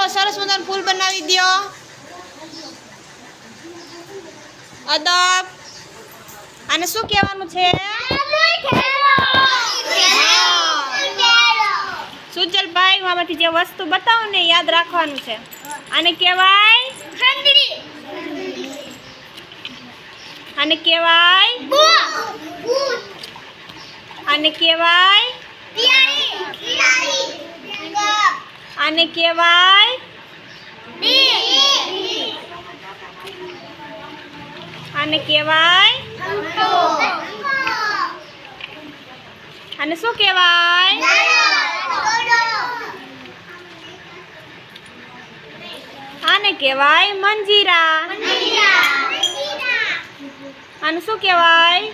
ઓલો સરસ મજાનું ફૂલ બનાવી દ્યો. અદબ. અને શું કહેવાનું છે? સુજલભાઈ હું આમાંથી જે વસ્તુ બતાવું ને યાદ રાખવાનું છે. અને કહેવાય અને કહેવાય અને કહેવાય આને કહેવાય આને કહેવાય આને શું કહેવાય? આને કહેવાય મંજીરા. આને શું કહેવાય?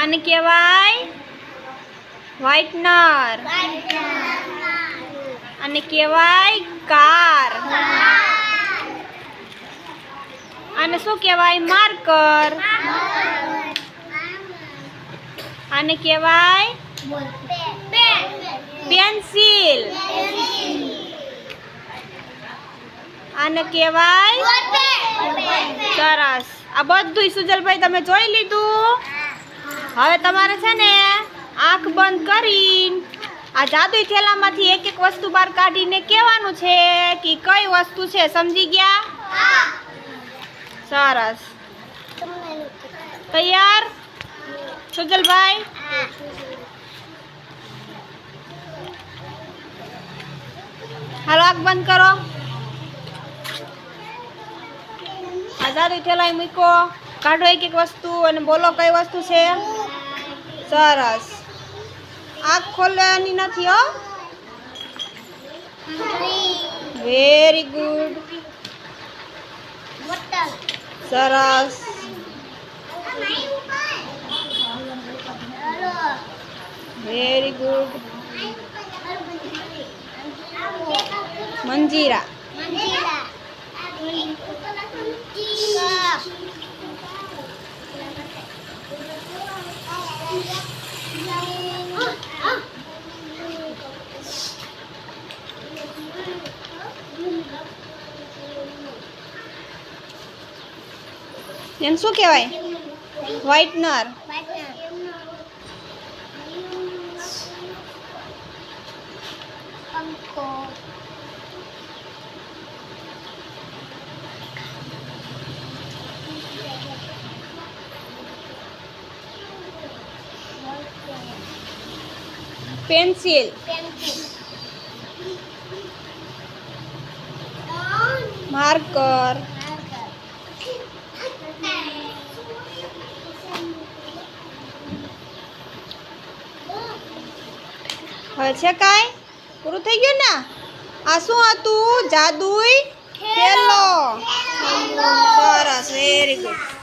આને કહેવાય વ્હાઇટનર અને કહેવાય કાર. અને શું કહેવાય? માર્કર અને કહેવાય પેન્સિલ અને કહેવાય સરસ આ બધું સુજલભાઈ, તમે જોઈ લીધું? હવે તમારે છે ને આંખ બંધ કરીને. આ જાદુઈ થેલામાંથી એક એક વસ્તુ બહાર કાઢીને કહેવાનું છે કે કઈ વસ્તુ છે સમજી ગયા? સરસ. તૈયાર? સુજલભાઈ હાલો આંખ બંધ કરો. આ જાદુઈ થેલાય મૂકો કાઢો એક એક વસ્તુ અને બોલો કઈ વસ્તુ છે? સરસ. આંખ ખોલવાની નથી હો. વેરી ગુડ સરસ. Very good Manjira. એને શું કહેવાય? વ્હાઇટનર પેન્સિલ માર્કર હવે છે કાંઈ? પૂરું થઈ ગયું ને? આ શું હતું? જાદુઈ થેલો સરસ વેરી ગુડ